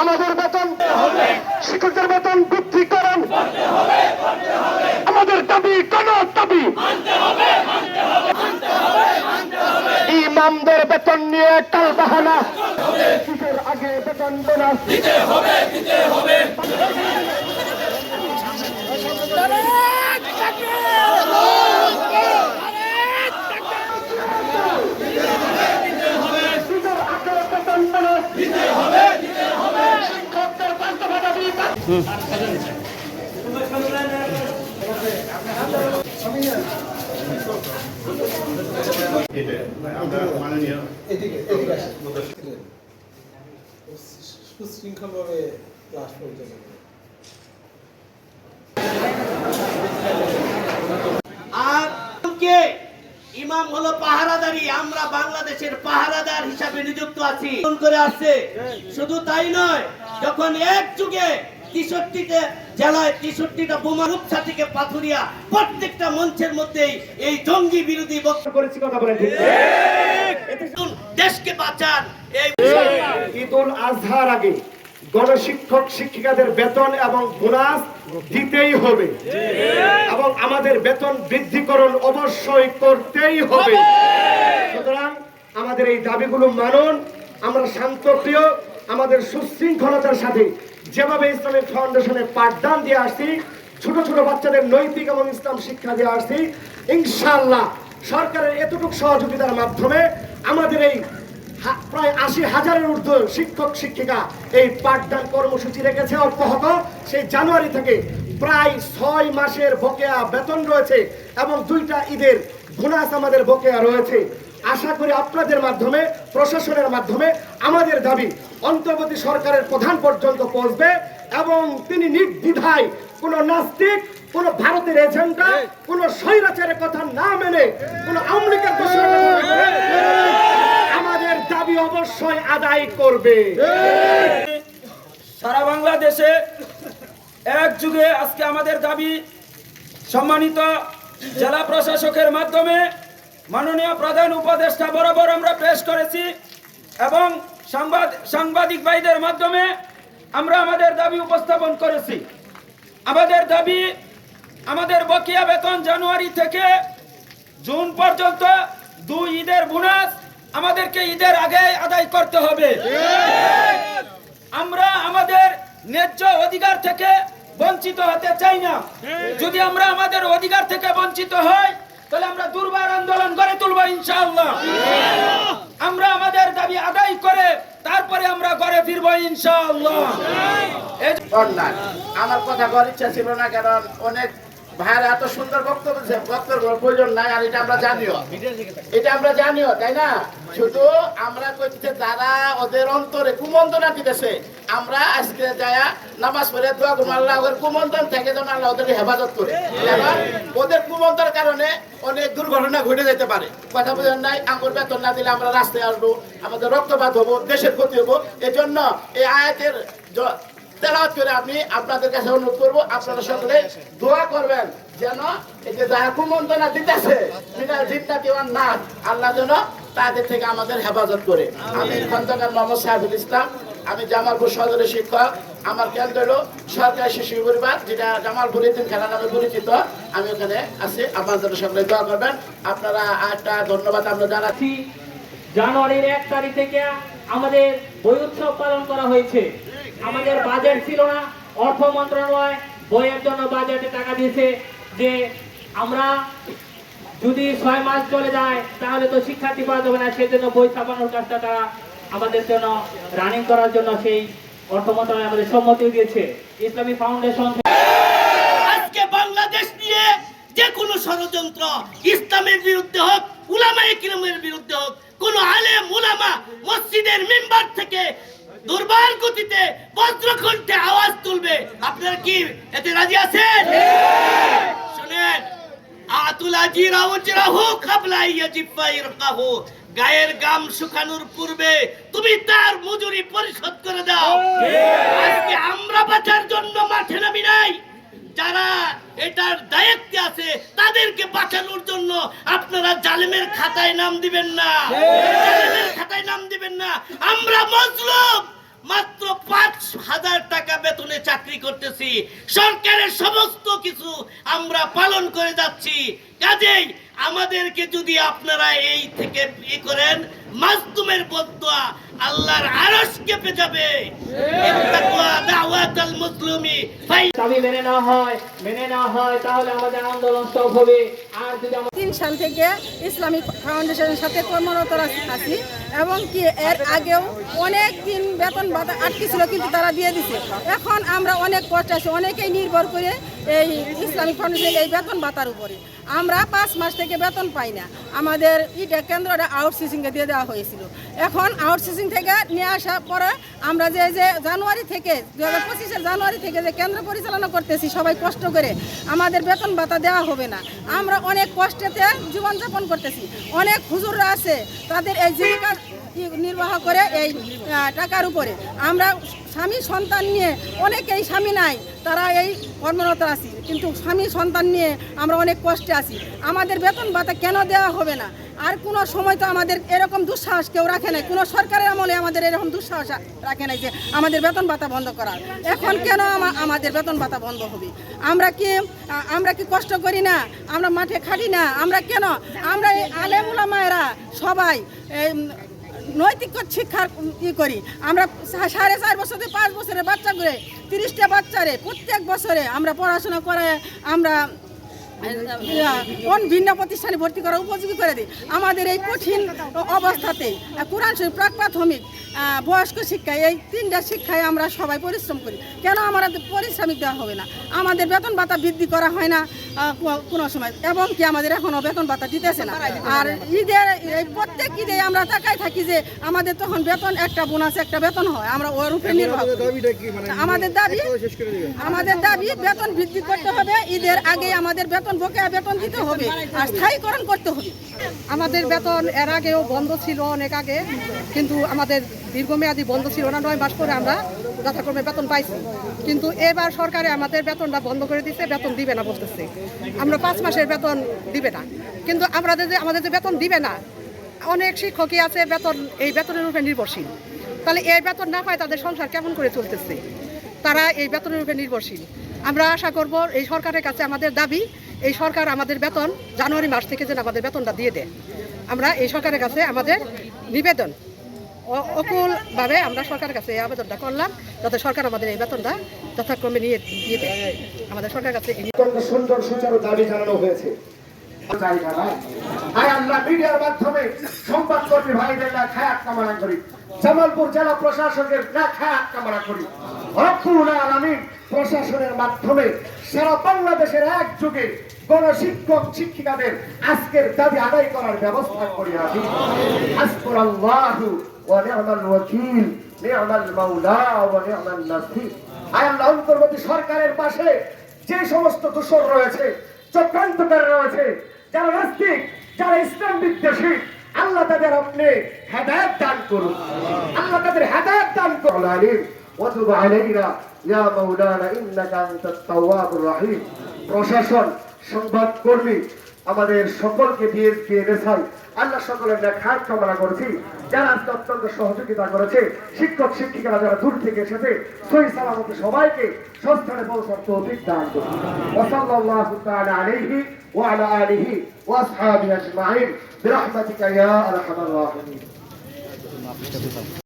আমাদের বেতন শিক্ষকদের বেতন বৃদ্ধি করেন। আমাদের দাবি কোন দাবি ইমামদের বেতন নিয়ে কাল বাহানা। আগে বেতন বোনাস। হবে সুশৃঙ্খলভাবে ক্লাস পরিচালনা। আর কে ইমাম পাহারাদারি, আমরা বাংলাদেশের পাহারাদার হিসাবে নিযুক্ত আছি করে আসছে শুধু তাই নয়, যখন এক যুগে তেষট্টিতে জেলায় তেষট্টিটা বোমা রূপসা থেকে পাথুরিয়া প্রত্যেকটা মঞ্চের মধ্যেই এই জঙ্গি বিরোধী বক্তব্য করেছি কথা বলে ঠিক। এতে শুনুন, দেশকে বাঁচান এই ঈদুল আজহার আগে গণশিক্ষক শিক্ষিকাদের বেতন এবং বোনাস দিতেই হবে। এবং আমাদের বেতন বৃদ্ধিকরণ অবশ্যই করতেই হবে। সুতরাং আমাদের এই দাবিগুলো মানুন আমরা শান্তপ্রিয় আমাদের সুশৃঙ্খলতার সাথে যেভাবে ইসলামিক ফাউন্ডেশনে পাঠদান দিয়ে আসছি, ছোট ছোট বাচ্চাদের নৈতিক এবং ইসলাম শিক্ষা দিয়ে আসছি ইনশাল্লাহ সরকারের এতটুকু সহযোগিতার মাধ্যমে আমাদের এই প্রায় আশি হাজারের ঊর্ধ্ব শিক্ষক, শিক্ষিকা এই পাঠদান কর্মসূচি রেখেছে অব্যাহত। সেই জানুয়ারি থেকে প্রায় ছয় মাসের বকেয়া বেতন রয়েছে এবং দুইটা ঈদের বোনাস আমাদের বকেয়া রয়েছে। আশা করি আপনাদের মাধ্যমে প্রশাসনের মাধ্যমে আমাদের দাবি অন্তর্বর্তী সরকারের প্রধান পর্যন্ত পৌঁছবে এবং তিনি নির্দ্বিধায় কোনো নাস্তিক কোন ভারতের এজেন্ডা কোন স্বৈরাচারের কথা না মেনে কোন মেনে আমাদের দাবি অবশ্যই আদায় করবে। সারা বাংলাদেশে এক যুগে আজকে আমাদের দাবি সম্মানিত জেলা প্রশাসকের মাধ্যমে মাননীয় প্রধান উপদেষ্টা বরাবর আমরা পেশ করেছি এবং সাংবাদ সাংবাদিক ভাইদের মাধ্যমে আমরা আমাদের দাবি উপস্থাপন করেছি। আমাদের দাবি আমাদের বকেয়া বেতন জানুয়ারি থেকে জুন পর্যন্ত দুই ঈদের বোনাস আমাদেরকে ঈদের আগে আদায় করতে হবে। আমরা আমাদের ন্যায্য অধিকার থেকে বঞ্চিত হতে চাই না। যদি আমরা আমাদের অধিকার থেকে বঞ্চিত হই তাহলে আমরা দুর্বার আন্দোলন করে তুলবো ইনশাআল্লাহ। আমরা আমাদের দাবি আদায় করে তারপরে আমরা ঘরে ফিরবো ইনশাআল্লাহ। আমার কথা বলার ইচ্ছা ছিল না, কারণ অনেক এত সুন্দর বক্তব্য প্রয়োজন নাই, আর এটা আমরা জানিও। এটা আমরা জানিও, তাই না? শুধু আমরা ওদের অন্তরে দিতেছে, আমরা আজকে যায়া নামাজ পড়ে দোয়া আল্লাহ ওদের থেকে যেন আল্লাহ ওদের হেফাজত করে। ওদের কারণে অনেক দুর্ঘটনা ঘটে যেতে পারে। কথা বোঝেন নাই? আমার বেতন না দিলে আমরা রাস্তায় আসব, আমাদের রক্তপাত হব, দেশের ক্ষতি হব। এজন্য এই আয়াতের তেলাওয়াত করে আমি আপনাদের কাছে অনুরোধ করব, আপনারা সকলে দোয়া করবেন যেন এই যে যারা দিতেছে, মিনাল না আল্লাহ যেন তাদের থেকে আমাদের হেফাজত করে। আমি খন্দকার মোহাম্মদ সাহেবুল ইসলাম, আমি জামালপুর সদরের শিক্ষক, আমার কেন্দ্র হলো সরকারি শিশু পরিবার, যেটা জামালপুর ইদিন খেলা নামে পরিচিত। আমি ওখানে আছি আপনাদের সকলে দোয়া করবেন। আপনারা একটা ধন্যবাদ আমরা জানাচ্ছি। জানুয়ারির এক তারিখ থেকে আমাদের বই উৎসব পালন করা হয়েছে। আমাদের বাজেট ছিল না। অর্থ মন্ত্রণালয় বইয়ের জন্য বাজেটে টাকা দিয়েছে যে আমরা যদি ছয় মাস চলে যায়, তাহলে তো শিক্ষার্থী পাওয়া যাবে না। সেই জন্য বই ছাপানোর কাজটা তারা আমাদের জন্য রানিং করার জন্য সেই অর্থ মন্ত্রণালয় আমাদের সম্মতি দিয়েছে। ইসলামী ফাউন্ডেশন আজকে বাংলাদেশ নিয়ে যে কোনো ষড়যন্ত্র ইসলামের বিরুদ্ধে হোক, উলামায়ে কিরামের বিরুদ্ধে হোক, কোন আলেম, উলামা, মসজিদের মেম্বার থেকে দুর্বার গতিতে বজ্রকণ্ঠে আওয়াজ তুলবে। আপনারা কি এতে রাজি আছেন? শুনেন আতুল আজিরা উজরাহু কাবলা ইয়াজিফা ইরকাহু। গায়ের গাম শুকানোর পূর্বে তুমি তার মজুরি পরিশোধ করে দাও। আজকে আমরা বাঁচার জন্য মাঠে নামি নাই। যারা এটার দায়িত্বে আছে তাদেরকে বাঁচানোর জন্য আপনারা জালেমের খাতায় নাম দিবেন না। জালেমের খাতায় নাম দিবেন না। আমরা মজলুম। মাত্র পাঁচ হাজার টাকা বেতনে চাকরি করতেছি। সরকারের সমস্ত কিছু আমরা পালন করে যাচ্ছি। কাজেই আমাদেরকে যদি আপনারা এই থেকে ই করেন মাসতুমের বদুয়া আল্লাহর আরশ কেঁপে যাবে। ইত্তাকুয়া দাওয়াতাল মুসলিমি ফাই দাবি মেনে নেওয়া হয় মেনে নেওয়া হয় তাহলে আমাদের আন্দোলন স্টপ হবে। আর যদি আমাদের তিন সাল থেকে ইসলামিক ফাউন্ডেশনের সাথে কর্মরত আছি। এবং কি এর আগেও অনেক দিন বেতন ভাতা আটকে ছিল, কিন্তু তারা দিয়ে দিছে। এখন আমরা অনেক কষ্ট আছি, অনেকেই নির্ভর করে এই ইসলামিক ফাউন্ডেশনের এই বেতন ভাতার উপরে। আমরা পাঁচ মাস থেকে বেতন পাই না। আমাদের ইটা কেন্দ্রটা আউটসোর্সিংয়ে দিয়ে দেওয়া হয়েছিল। এখন আউটসোর্সিং থেকে নিয়ে আসার পরে আমরা যে যে জানুয়ারি থেকে দু হাজার জানুয়ারি থেকে যে কেন্দ্র পরিচালনা করতেছি, সবাই কষ্ট করে আমাদের বেতন ভাতা দেওয়া হবে না। আমরা অনেক কষ্টেতে জীবনযাপন করতেছি। অনেক হুজুররা আছে, তাদের এই জীবিকা নির্বাহ করে এই টাকার উপরে। আমরা স্বামী সন্তান নিয়ে অনেকেই স্বামী নাই, তারা এই কর্মরত আছি। কিন্তু স্বামী সন্তান নিয়ে আমরা অনেক কষ্টে আছি। আমাদের বেতন ভাতা কেন দেওয়া হবে না? আর কোনো সময় তো আমাদের এরকম দুঃসাহস কেউ রাখে নাই। কোনো সরকারের আমলে আমাদের এরকম দুঃসাহস রাখে নাই যে আমাদের বেতন ভাতা বন্ধ করার। এখন কেন আমাদের বেতন ভাতা বন্ধ হবে? আমরা কি আমরা কি কষ্ট করি না? আমরা মাঠে খাটি না? আমরা কেন? আমরা এই আলেমুলা মায়েরা সবাই নৈতিক শিক্ষার ই করি। আমরা সাড়ে চার বছর থেকে পাঁচ বছরের বাচ্চা করে, তিরিশটা বাচ্চারে প্রত্যেক বছরে আমরা পড়াশোনা করে, আমরা কোন ভিন্ন প্রতিষ্ঠানে ভর্তি করা উপযোগী করে দিই। আমাদের এই কঠিন অবস্থাতে কোরআন শরীফ প্রাক প্রাথমিক বয়স্ক শিক্ষায় এই তিনটা শিক্ষায় আমরা সবাই পরিশ্রম করি। কেন আমাদের পরিশ্রমিক দেওয়া হবে না? আমাদের বেতন ভাতা বৃদ্ধি করা হয় না কোনো সময়। এবং কি আমাদের এখনও বেতন ভাতা দিতেছে না। আর ঈদের এই প্রত্যেক ঈদে আমরা তাকাই থাকি যে আমাদের তখন বেতন একটা বোনাস একটা বেতন হয়। আমরা ওর উপরে নির্ভর করি। আমাদের দাবি আমাদের দাবি বেতন বৃদ্ধি করতে হবে। ঈদের আগে আমাদের বেতন বকেয়া বেতন দিতে হবে। আর স্থায়ীকরণ করতে হবে। আমাদের বেতন এর আগেও বন্ধ ছিল অনেক আগে কিন্তু আমাদের দীর্ঘমেয়াদী বন্ধ ছিল না, নয় মাস পরে আমরা যথাক্রমে বেতন পাইছি। কিন্তু এবার সরকারে আমাদের বেতনটা বন্ধ করে দিচ্ছে বেতন দিবে না বলতেছে। আমরা পাঁচ মাসের বেতন দিবে না। কিন্তু আমাদের যে আমাদের যে বেতন দিবে না, অনেক শিক্ষকই আছে বেতন, এই বেতনের উপরে নির্ভরশীল। তাহলে এই বেতন না পায় তাদের সংসার কেমন করে চলতেছে? তারা এই বেতনের উপরে নির্ভরশীল। আমরা আশা করব এই সরকারের কাছে আমাদের দাবি, এই সরকার আমাদের বেতন জানুয়ারি মাস থেকে যেন আমাদের বেতনটা দিয়ে দেয়। আমরা এই সরকারের কাছে আমাদের নিবেদন। অকুলভাবে আমরা সরকারের কাছে এই আবেদনটা করলাম, যাতে সরকার আমাদের এই বেতনটা যথাক্রমে নিয়ে দিয়ে দেয়। আমাদের সরকারের কাছে সুন্দর সুচারু দাবি জানানো হয়েছে। আল্লাহ, মিডিয়ার মাধ্যমে কামনা করি। জেলা প্রশাসকের না কামনা করি। প্রশাসনের মাধ্যমে সারা এক যুগে গণশিক্ষক শিক্ষিকাদের আজকের দাবি আদায় করার ব্যবস্থা করি আমি ওয়া নি'মাল ওয়াকিল নি'মাল মাওলা ওয়া নি'মান নাসির আয় আল্লাহ অন্তর্বর্তী সরকারের পাশে যে সমস্ত দূষণ রয়েছে চক্রান্তকার রয়েছে যারা নাস্তিক যারা ইসলাম বিদ্বেষী আল্লাহ তাদের আপনি হেদায়ত দান করুন আল্লাহ তাদের হেদায়ত দান করুন আলিম وتب علينا يا مولانا انك انت التواب الرحيم প্রশাসন সংবাদ কর্মী আমাদের সকলকে দিয়ে দিয়ে রেছাই আল্লাহ সকলের দেখার কামনা করছি। যারা অত্যন্ত সহযোগিতা করেছে, শিক্ষক, শিক্ষিকারা যারা দূর থেকে এসেছে, সহি সালামতে সবাইকে সস্থানে পৌঁছার তৌফিক দান করুন। ওয়াসাল্লাল্লাহু তাআলা আলা আলিহি ওয়া আসহাবিহি আজমাইন। বিরহমাতিকা ইয়া আরহামার